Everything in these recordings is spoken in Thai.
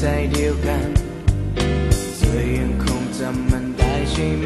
ใจเดียวกัน เธอยังคงจำมันได้ใช่ไหม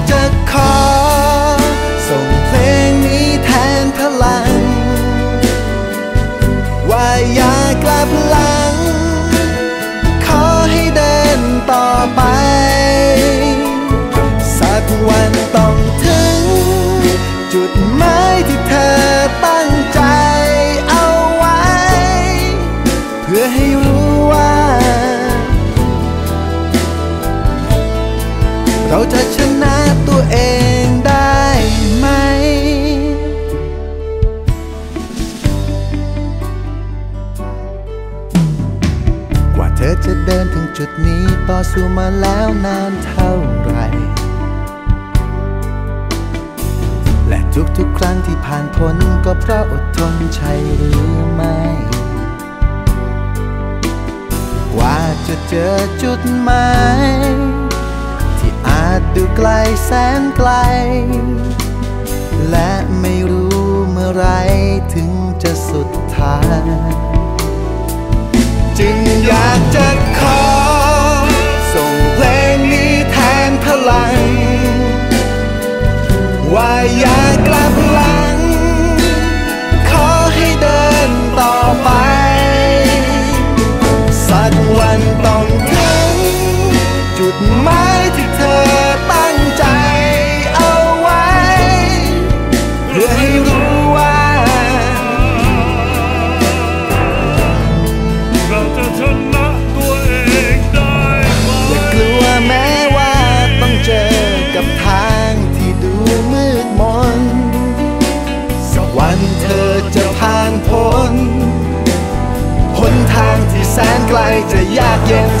จุดหมายที่เธอตั้งใจเอาไว้ เพื่อให้รู้ว่า เราจะชนะตัวเองได้ไหม กว่าเธอจะเดินถึงจุดนี้ต่อสู้มาแล้วนานเท่าไหร่ ทุกๆครั้งที่ผ่านพ้นก็เพราะอดทนใช่หรือไม่ กว่าจะเจอจุดหมายที่อาจดูไกลแสนไกล และไม่รู้เมื่อไรถึงจะสุดทางจึงอยากจะขอ ส่งเพลงนี้แทนพลัง ว่าอ แสนไกลจะยากเย็น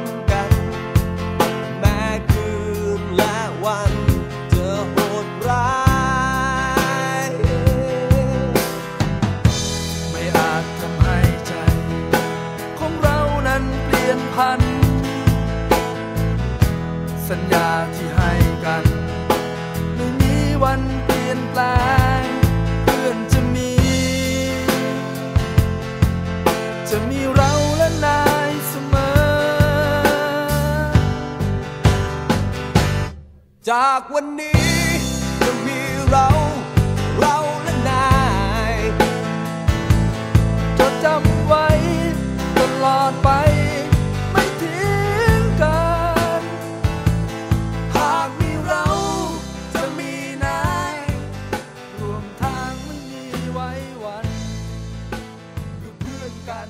จากวันนี้จะมีเรา เราและนายจดจำไว้ตลอดไป ไม่ทิ้งกัน หากมีเราจะมีนายรวมทางไม่มีไว้วันคือเพื่อนกัน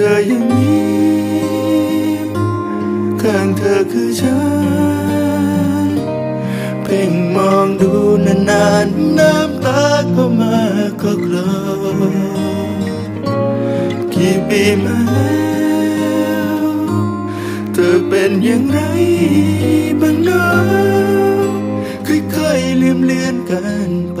เธอยังมีข้างเธอคือฉัน เพ่งมองดูนานๆน้ำตาก็มาก็คลอกี่ปีมาแล้วเธอเป็นอย่างไรบ้างเนาะค่อยๆลืมเลือนกันไป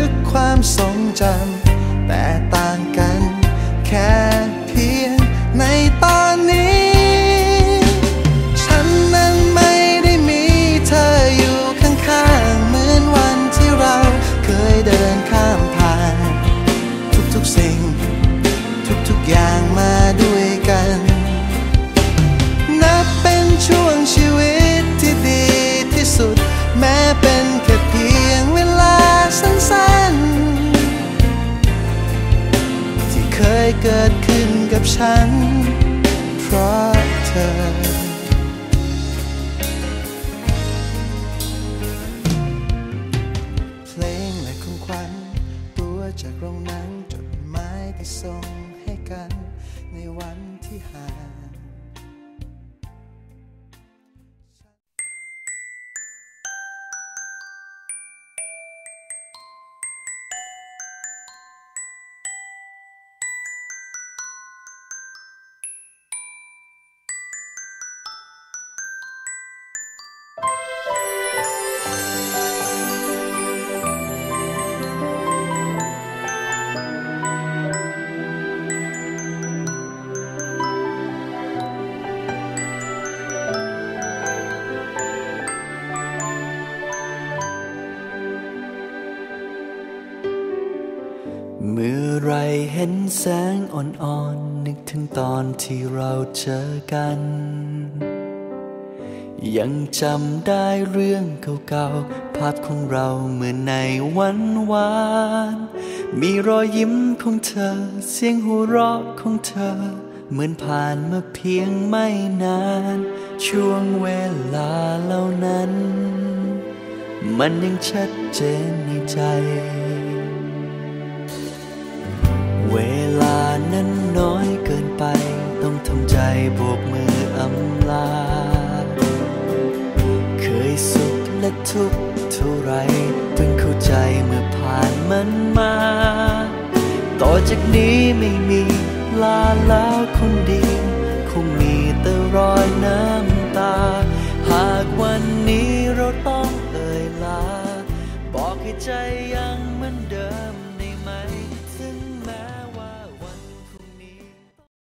ก ความทรงจำแต่ต่า ส่งให้กันในวันที่ห่าง ห็นแสงอ่อนๆ นึกถึงตอนที่เราเจอกัน ยังจำได้เรื่องเก่าๆ ภาพของเราเมื่อในวันวาน มีรอยยิ้มของเธอ เสียงหัวเราะของเธอ เหมือนผ่านมาเพียงไม่นาน ช่วงเวลาเหล่านั้น มันยังชัดเจนในใจ นั้นน้อยเกินไป ต้องทำใจโบกมืออำลา เคยสุขและทุกข์เท่าไรเพิ่งเข้าใจเมื่อผ่านมันมา ต่อจากนี้ไม่มีลาแล้วคนดีคงมีแต่รอยน้ำตา หากวันนี้เราต้องเอ่ยลา บอกให้ใจยัง